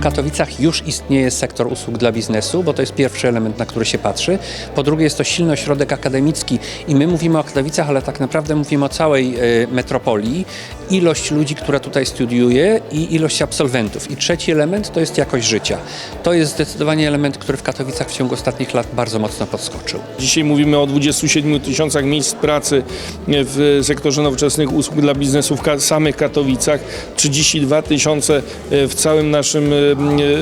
Katowicach już istnieje sektor usług dla biznesu, bo to jest pierwszy element, na który się patrzy. Po drugie jest to silny ośrodek akademicki i my mówimy o Katowicach, ale tak naprawdę mówimy o całej e, metropolii. Ilość ludzi, która tutaj studiuje i ilość absolwentów. I trzeci element to jest jakość życia. To jest zdecydowanie element, który w Katowicach w ciągu ostatnich lat bardzo mocno podskoczył. Dzisiaj mówimy o 27 tysiącach miejsc pracy w sektorze nowoczesnych usług dla biznesu w samych Katowicach, 32 tysiące w całym naszym e,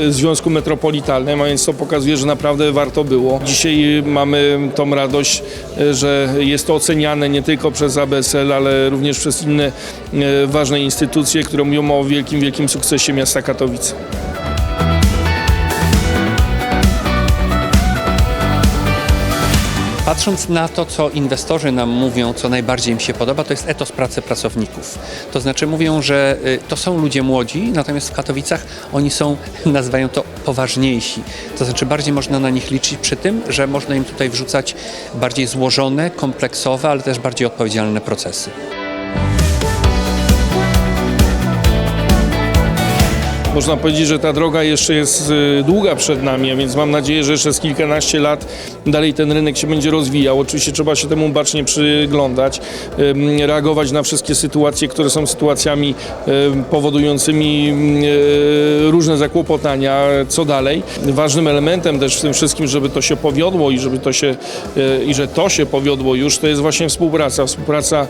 Związku Metropolitalnym, a więc to pokazuje, że naprawdę warto było. Dzisiaj mamy tą radość, e, że jest to oceniane nie tylko przez ABSL, ale również przez inne ważne instytucje, które mówią o wielkim, wielkim sukcesie miasta Katowice. Patrząc na to, co inwestorzy nam mówią, co najbardziej im się podoba, to jest etos pracy pracowników. To znaczy mówią, że y, to są ludzie młodzi, natomiast w Katowicach oni są, nazywają to poważniejsi. To znaczy bardziej można na nich liczyć przy tym, że można im tutaj wrzucać bardziej złożone, kompleksowe, ale też bardziej odpowiedzialne procesy. Można powiedzieć, że ta droga jeszcze jest y, długa przed nami, a więc mam nadzieję, że jeszcze z kilkanaście lat dalej ten rynek się będzie rozwijał. Oczywiście trzeba się temu bacznie przyglądać, reagować na wszystkie sytuacje, które są sytuacjami ym, powodującymi y, różne zakłopotania. Co dalej? Ważnym elementem też w tym wszystkim, żeby to się powiodło i żeby to się y, i że to się powiodło już, to jest właśnie współpraca. Współpraca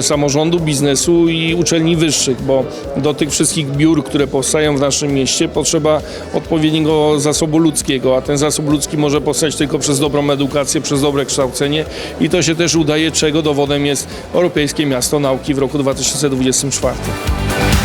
samorządu, biznesu i uczelni wyższych, bo do tych wszystkich biur, które powstają w naszym mieście, potrzeba odpowiedniego zasobu ludzkiego, a ten zasób ludzki może powstać tylko przez dobrą edukację, przez dobre kształcenie i to się też udaje, czego dowodem jest Europejskie Miasto Nauki w roku 2024.